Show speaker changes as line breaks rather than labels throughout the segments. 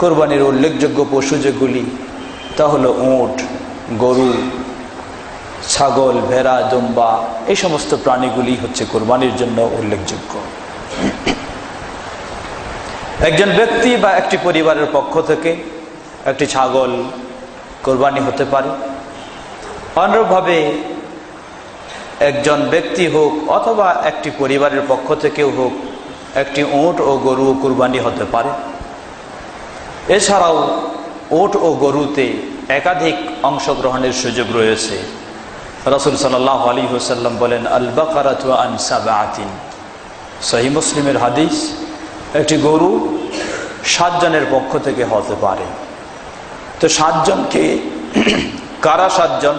কোরবানির উল্লেখযোগ্য পশু যেগুলি, তা হলো উঁট, গরু, ছাগল, ভেড়া দুম্বা এই সমস্ত প্রাণীগুলি হচ্ছে কোরবানির জন্য উল্লেখযোগ্য। একজন ব্যক্তি বা একটি পরিবারের পক্ষ থেকে একটি ছাগল কোরবানি হতে পারে। অনুরূপভাবে একজন ব্যক্তি হোক অথবা একটি পরিবারের পক্ষ থেকেও হোক, একটি উঁট ও গরু কোরবানি হতে পারে। এছাড়াও ওট ও গরুতে একাধিক অংশগ্রহণের সুযোগ রয়েছে। রসুল সাল্লাহ আলী হুসাল্লাম বলেন আল আনসাবাতিন সহি মুসলিমের হাদিস, একটি গরু সাতজনের পক্ষ থেকে হতে পারে। তো সাতজনকে কারা সাতজন?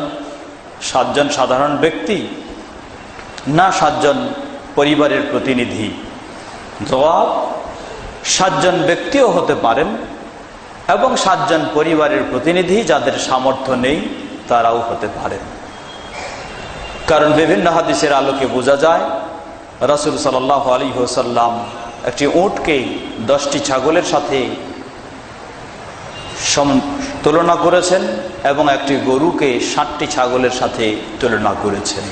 সাতজন সাধারণ ব্যক্তি না সাতজন পরিবারের প্রতিনিধি? জবাব, সাতজন ব্যক্তিও হতে পারেন। এবং সাতজন পরিবারের প্রতিনিধি যাদের সামর্থ্য নেই, তারাও হতে পারেন কারণ বিভিন্ন হাদিসের আলোকে বোঝা যায়, রসুল সাল্লাহ আলী হোসাল্লাম একটি উঁটকে দশটি ছাগলের সাথে তুলনা করেছেন এবং একটি গরুকে ষাটটি ছাগলের সাথে তুলনা করেছেন।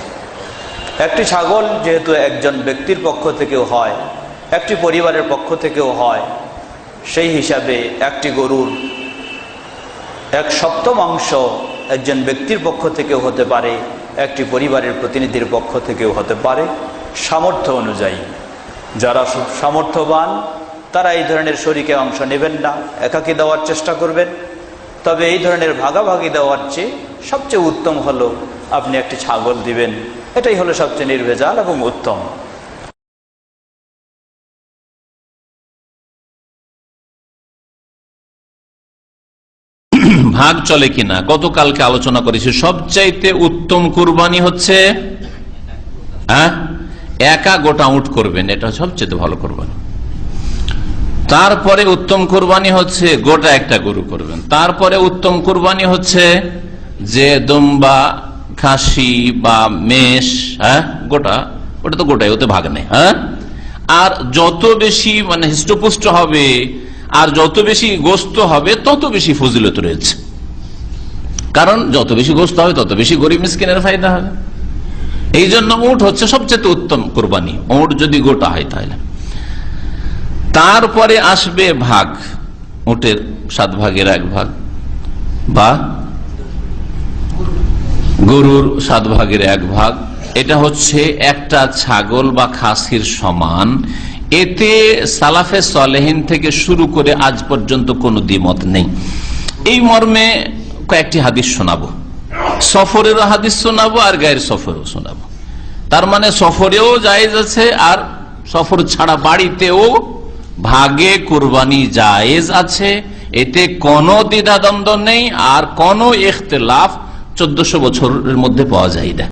একটি ছাগল যেহেতু একজন ব্যক্তির পক্ষ থেকেও হয়, একটি পরিবারের পক্ষ থেকেও হয় সেই হিসাবে একটি গরুর এক সপ্তমাংশ একজন ব্যক্তির পক্ষ থেকেও হতে পারে, একটি পরিবারের প্রতিনিধির পক্ষ থেকেও হতে পারে। সামর্থ্য অনুযায়ী যারা সামর্থ্যবান, তারা এই ধরনের শরীকে অংশ নেবেন না, একাকি দেওয়ার চেষ্টা করবেন। তবে এই ধরনের ভাগাভাগি দেওয়ার চেয়ে সবচেয়ে উত্তম হলো আপনি একটি ছাগল দিবেন। এটাই হলো সবচেয়ে নির্ভেজাল এবং উত্তম।
ভাগ চলে কিনা? গতকালকে আলোচনা করেছি। সবচাইতে উত্তম কুরবানি হচ্ছে হ্যাঁ? একা গোটা উঠ করবেন, এটা সবচেয়ে ভালো কোরবানি। তারপরে উত্তম কোরবানি হচ্ছে গোটা একটা গরু করবেন। তারপরে উত্তম কোরবানি হচ্ছে যে দম্বা, খাসি বা মেষ হ্যাঁ? গোটা, ওটা তো গোটাই, ওতে ভাগ নেই হ্যাঁ? আর যত বেশি মানে হৃষ্টপুষ্ট হবে আর যত বেশি গোস্ত হবে, তত বেশি ফজিলত রয়েছে। কারণ যত বেশি গোস্ত হবে, তত বেশি গরিব মিসকিনের ফায়দা হবে। এই জন্য উঠ হচ্ছে সবচেয়ে উত্তম কোরবানি। উঠ যদি গোটা হয় তাহলে। তারপরে আসবে ভাগ। উটের সাত ভাগের এক ভাগ বা গরুর সাত ভাগের এক ভাগ। এটা হচ্ছে একটা ছাগল বা খাসির সমান। এতে সালাফে সলেহিন থেকে শুরু করে আজ পর্যন্ত কোনো দ্বিমত নেই। এই মর্মে কয়েকটি হাদিস শোনাবো। সফরেরও হাদিস শোনাবো আর গায়ের সফরেও শোনাবো। তার মানে সফরেও জায়েজ আছে আর সফর ছাড়া বাড়িতেও ভাগে কোরবানি জায়েজ আছে। এতে কোনো দ্বিধাদ্বন্দ্ব নেই আর কোনো ইখতলাফ চোদ্দশো বছরের মধ্যে পাওয়া যায় না।